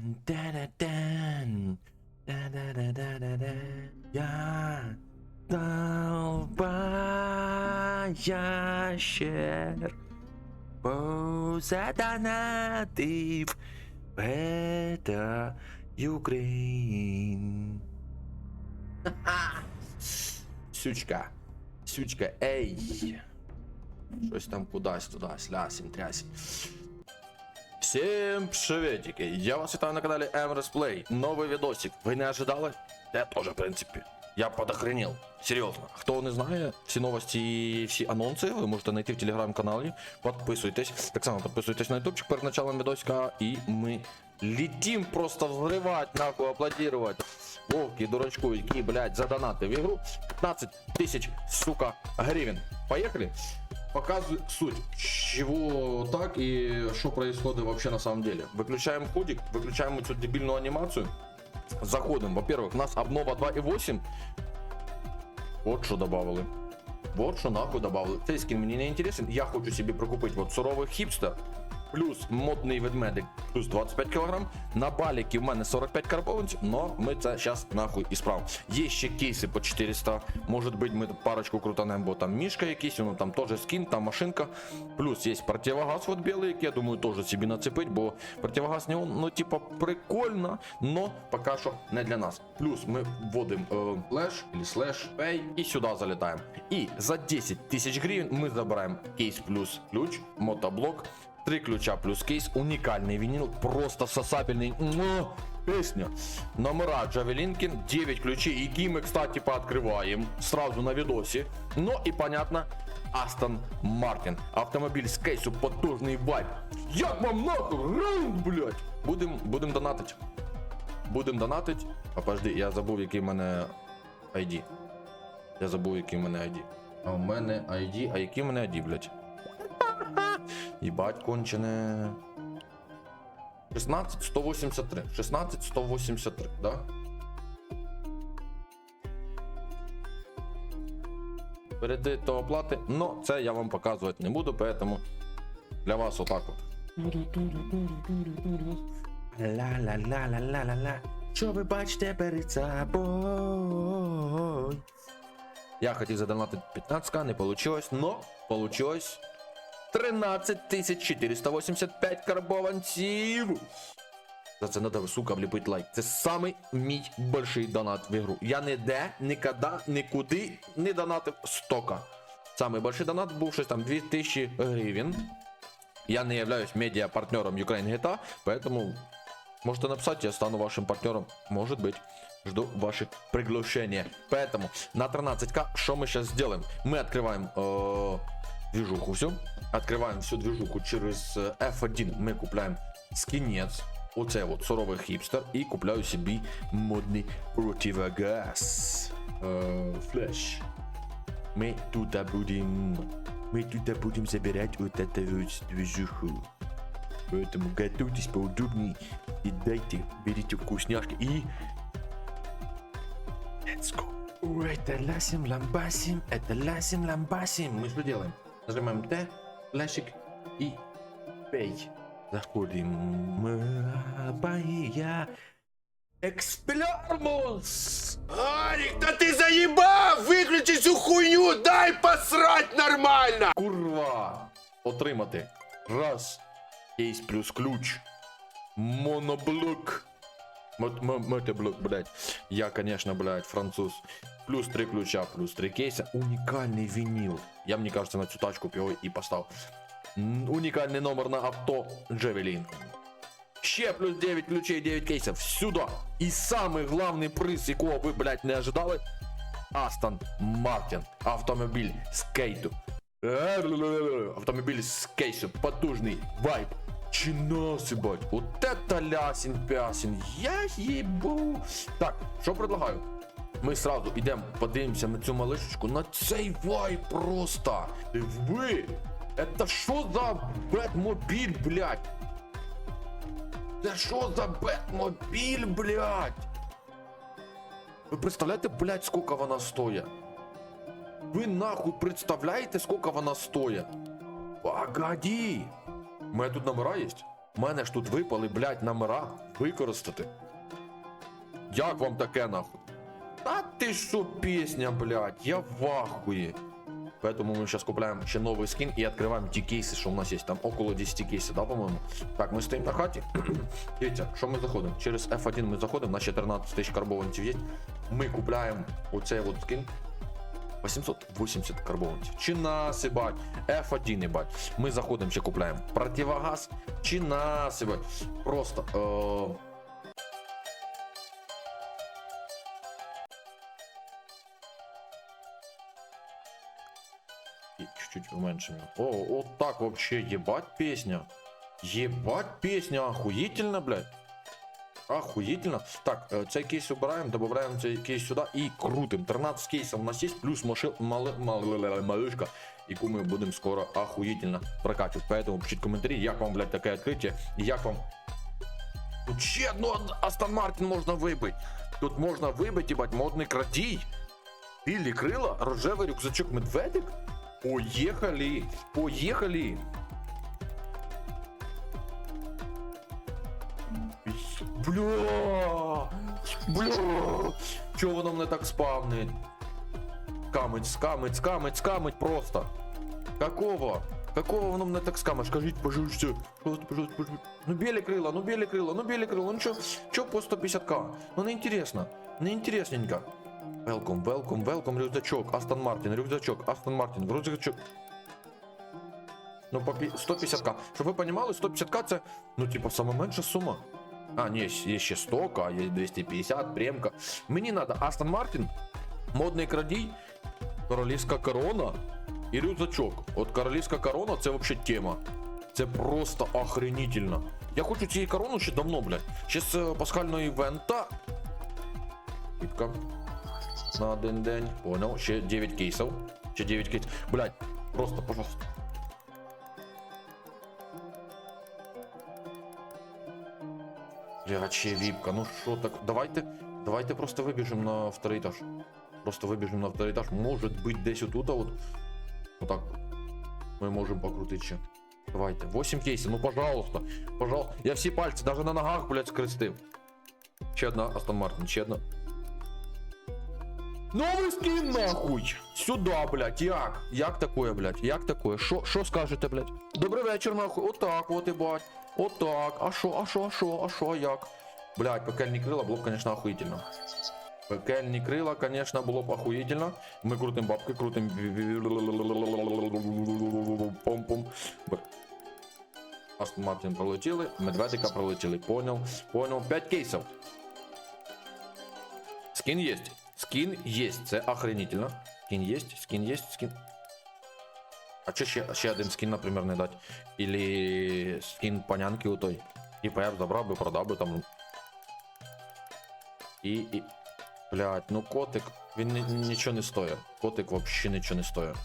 Дан, да-да-дан, да-да-да-да-да-да. Я долбоящер позадонатив Бета Юкрейн. Сючка, сючка, ей. Щось там кудись туди, лясім, трясім. Всем приветики! Я вас вітаю на каналі Emrys Play. Новий відосик. Ви не ожидали? Я тоже, в принципі. Я подохренел. Серйозно. Хто не знає, всі новості і всі анонси ви можете знайти в телеграм-каналі. Підписуйтесь. Так само підписуйтесь на ютубчик перед началом відосика. І ми летим просто взривати, нахуй, аплодувати. Вовки, дурачку, які, блядь, задонати в ігру. 15 тисяч, сука, гривен. Поехали? Показываю суть, чего так и что происходит вообще на самом деле. Выключаем кодик, выключаем эту дебильную анимацию. Заходим. Во-первых, у нас обнова 2.8. Вот что добавили. Вот что нахуй добавили. Цей скин мені не интересен. Я хочу себе прокупити вот суровий хіпстер. Плюс модний ведмедик, плюс 25 кг. На баліки в мене 45 карбованців, но ми це зараз нахуй і справимо. Є ще кейси по 400. Може бути, ми парочку крутанемо, бо там мішка якийсь, ну там теж скін, там машинка. Плюс є противогаз вот белый, який, я думаю, теж собі нацепить, бо противогаз не ну типа прикольно, но поки що не для нас. Плюс ми вводимо е, флеш слеш пей і сюди залітаємо. І за 10 тисяч гривень ми забираємо кейс плюс ключ, мотоблок. Три ключа плюс кейс, унікальний вінил, просто сосабельний. Муа! Песня. Номера Джавелинкин, 9 ключей, які ми, кстати, пооткрываем сразу на видосе. Ну и понятно, Астон Мартин. Автомобіль з кейсу потужний вайб. Як вам нахуй? Раунд, блядь! Будем, будем донатить. Будем донатить. А подожди, я забув, який в мене ID. Я забув, який в мене ID. А у мене ID, а який в мене ID, блядь? Ебать кончене. 16 183. 16 183, да? Перейти до оплати, но це я вам показувати не буду, поэтому для вас отак от. Ла-ла-ла-ла-ла-ла-ла. Що ви бачите перед собою? Я хотів задонатити 15к, не получилось, но получилось 13 485 карбованців. За це надо, сука, вліпити лайк. Це самий мій больший донат в ігру. Я ніде, ніколи, нікуди не донатив стока. Самий большой донат був щось там 2000 гривень. Я не являюсь медиа-партнером Ukraine GTA, поэтому можете написать, я стану вашим партнером. Может быть. Жду ваших приглашения. Поэтому на 13к что мы сейчас сделаем? Мы открываем э, движуху всю. Открываем всю движуху через э, F1. Мы купляем скинец. Оце от суровий хіпстер. І купляю собі модний противогаз. Э, флеш. Мы тут будем... Мы тут будем забирать вот эту вот движуху. Поэтому готовьтесь поудобнее и дайте, берите вкусняшки и... Let's go. О, это ласим ламбасим, это ласим ламбасим. Мы что делаем? Нажимаем Т, флешик и пей. Заходим. Мабая. Эксплярмус! Арик, да ты заебал! Выключи всю хуйню, дай посрать нормально! Курва! Отримати. Раз. Кейс плюс ключ. Моноблок. Мотоблок, блядь. Я, конечно, блядь, француз. Плюс три ключа, плюс три кейса. Унікальний вінил. Я, мені кажется, на цю тачку б його і постав. М, Унікальний номер на авто Джевелін. Ще плюс 9 ключей, 9 кейсів. Сюди. І самий главний приз, якого ви, блядь, не ожидали. Астон Мартін. Автомобіль з кейту. Автомобіль з кейсу. Потужний вайб. Ебать. Вот это лясін пясін. Я ебу. Так, що предлагаю? Ми сразу йдемо, подивимося на цю малишечку, на цей вайб просто. Ви! Это що за Бетмобіль, блядь? Це що за Бетмобіль, блядь? Ви представляєте, блядь, скільки вона стоїть? Ви нахуй представляєте, скільки вона стоїть? Погоди! У мене тут номера є? У мене ж тут випали, блядь, номера використати. Як вам таке нахуй? Та ти що пісня, блядь, я в ахуї. Поэтому мы сейчас купляем еще новый скин и открываем те кейсы, что у нас есть. Там около 10 кейсов, да, по-моему? Так, мы стоим на хате. Видите, что мы заходим? Через F1 мы заходим, на 14 тысяч карбованців есть. Мы купляем оцей вот скин. 880 карбованців. Чи нас, ебать. F1, ебать. Мы заходим, ще купляем. Противогаз. Чи нас, ебать. Просто. И чуть-чуть уменьшим. О, вот так вообще, ебать песня. Ебать песня, охуительно, блядь. Охуительно. Так, цей кейс убираем, добавляем цей кейс сюда и крутим. 13 кейсов у нас есть, плюс маши... мали... мали... малышка, яку ми будемо скоро охуительно прокачувати. Поэтому пишіть коментарі, як вам, блядь, таке відкриття, як вам... Ще одну Астон Мартин можна вибити. Тут можна вибити, ебать, модний крадій. Білі крила, рожевий рюкзачок медведик. Поїхали! Поїхали! Бля! Бля! Чого воно мене так спавнить? Скамить, скамить, скамить, скамить просто. Какого? Какого воно мене так скамить? Скажіть, пожалуйста. Пожалуйста, пожалуйста, пожалуйста. Ну білі крила, ну білі крила, ну білі крила. Ну чо, чо по 150к? Ну не інтересно. Не інтересненько. Велком, велком, велком, рюкзачок, Астон Мартин, рюкзачок, Астон Мартин, рюкзачок. Ну, по пі- 150к. Щоб ви розуміли, 150к це, ну, типу, сама менша сума. А, ні, є ще 100к, є 250, премка. Мені треба Астон Мартин, модний крадій, королівська корона і рюкзачок. От королівська корона це взагалі тема. Це просто охренительно. Я хочу цієї корону ще давно, блядь. З е, пасхального івента. Кіпка. На один день. Понял. Ще 9 кейсів. Ще 9 кейсів. Блядь, просто, пожалуйста. Блядь, ще віпка. Ну що так? Давайте. Давайте просто вибіжимо на второй етаж. Просто вибіжимо на второй етаж. Може бути десь отут, а от. Отак. Ми можемо покрутити ще. Давайте. 8 кейсів, ну пожалуйста. Пожалуйста. Я всі пальці, навіть на ногах, блядь, скрестив. Ще одна Астон Мартин, ще одна. Новий скін нахуй! Сюда, блядь, як? Як такое, блядь? Як такое? Що, скажете, блядь? Добрий вечір, нахуй. Отак, от і бать. Отак. А що, а що, а що, а що, як? Блядь, пекельні крила було б, конечно, охуїтельно. Пекельні крила, конечно, було б охуїтельно. Ми крутим бабки, крутим. Пом-пом. Астон Мартин пролетіли, медведика пролетіли. Понял, понял. 5 кейсів. Скин есть. Скин есть. Це охренительно. Скин есть, скин есть, скин. А че ще, ще один скин, например, не дать? Или скин панянки у той. Типа я б забрав би, продав би там. І, і... Блядь, ну котик, він ні- нічого не стоїть. Котик вообще нічого не стоїть.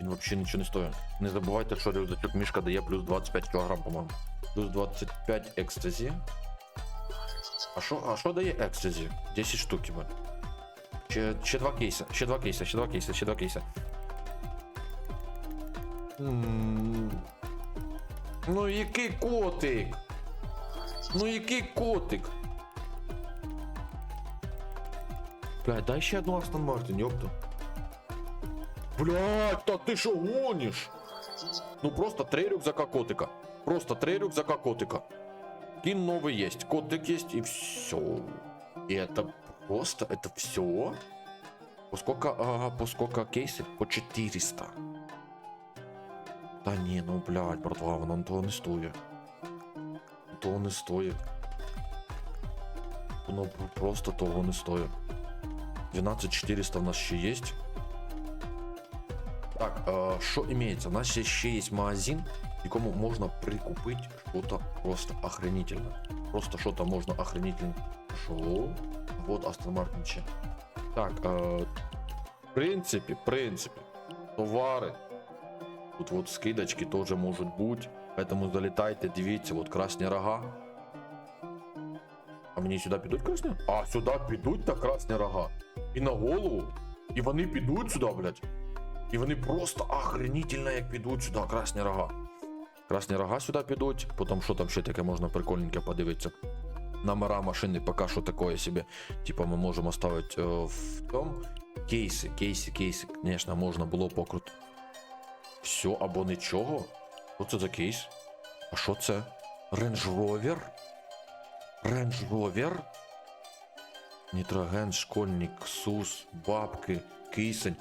Він вообще нічого не стоїть. Не забувайте, що рюкзачок мішка дає плюс 25 кг, по-моєму. Плюс 25 екстазі. А що, а що дає екстазі? 10 штук, бо. Ще, ще два кейси, ще два кейси, ще два кейси, ще два кейси. М, Ну який котик? Ну який котик? Блядь, дай ще одну Астон Мартин, ёпта. Блядь, та ти що гониш? Ну просто три рюкзака котика. Просто три рюкзака котика. Кин новый есть, котик есть и все. И это просто, это все? По сколько, а, по сколько кейсов? По 400. Та ні, ну блядь, братва, воно того не стоїть. Того не стоїть. Воно пр- просто того не стоїть. 12400 у нас ще є. Так, е, що імеється? У нас ще, ще є магазин, в якому можна прикупити що-то просто охренительне. Просто що-то можна охренительне. Що? Вот Астон Мартин ще. Так, е, в принципі, в принципі, товари. Тут вот скидочки тоже можуть бути. Поэтому залітайте, дивіться, вот красні рога. А мені сюди підуть красні? А, сюди підуть та красні рога. І на голову. І вони підуть сюди, блядь. І вони просто охренительно, як підуть сюди, красні рога. Красні рога сюди підуть, потім що там ще таке можна прикольненьке подивитися. Номера машини поки що такое собі. Типа ми можемо ставити е, в тому. Кейси, кейси, кейси. Звісно, можна було покрути. Все або нічого. Що це за кейс? А що це? Range Rover? Range Rover? Нітроген, школьник, СУС, бабки, кисень.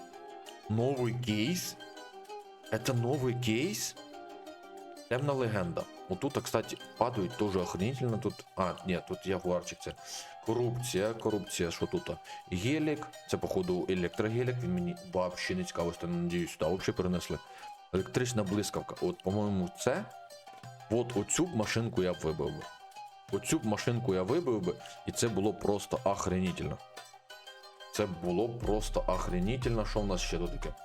Новий кейс? Это новый кейс? Темна легенда. Отут, кстати, падають дуже охренительно. Тут. А, ні, тут ягуарчик це. Корупція, корупція, що тут? Гелік, це, походу, електрогелік. Він мені вообще не цікаво, що надіюсь, сюди взагалі перенесли. Електрична блискавка. От, по-моєму, це. От оцю б машинку я б вибив би. Оцю б машинку я вибив би, і це було просто охренительно. Це було просто охренительно. Що в нас ще тут таке?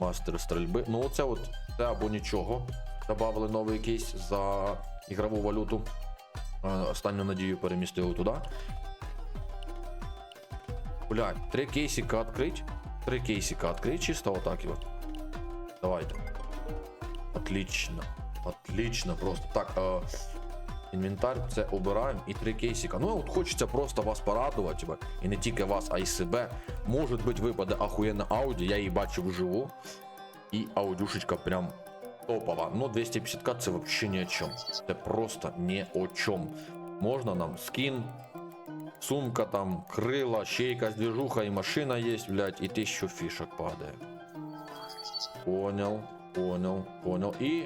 Мастер стрільби. Ну, оце от це або нічого. Добавили новий кейс за ігрову валюту. Е, Останню надію перемістили туди. Блять, три кейсика открыть. Три кейсика открыть чисто вот так вот. Давайте. Отлично. Отлично просто. Так, е, інвентар це обираємо і три кейсика. Ну, от хочеться просто вас порадувати, типа, і не тільки вас, а й себе. Може бути випаде ахуєнна ауді, я її бачу вживу. І аудюшечка прям топова. Ну, 250к це вообще ні о чому. Це просто ні о чому. Можна нам скін, сумка там, крила, ще якась движуха і машина є, блядь, і тисячу фішок падає. Понял, понял, понял. І.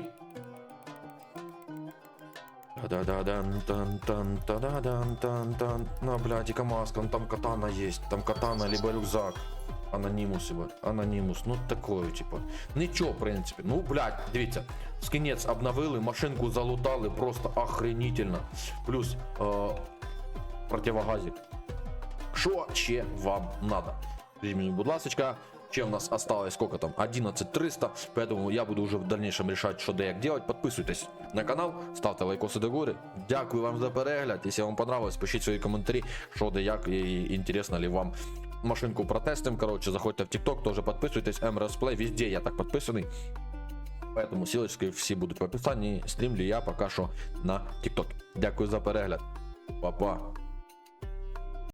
Та-да-да-дан-тан-тан-та-да-дан-тан-тан. На, блядь, и маска, ну там катана есть, там катана, либо рюкзак. Анонимус, ебать, анонимус, ну такое, типа. Нічого, в принципі. Ну, блядь, дивіться, скінець обновили, машинку залутали, просто охренительно. Плюс е, противогазик. Що ще вам надо? Скажіть мені, будь ласка, ще у нас осталось сколько там? 11300, поэтому я буду уже в дальнейшем решать, что да як делать. Подписывайтесь на канал, ставте лайкоси до гори. Дякую вам за перегляд. Якщо вам понравилось, пишіть свої коментарі, що да як і інтересно ли вам машинку протестим. Короче, заходьте в TikTok, тоже подписывайтесь. MRS Play, везде я так подписаний. Поэтому ссылочки всі будуть в описанні. Стрімлю я поки що на TikTok. Дякую за перегляд. Па-па.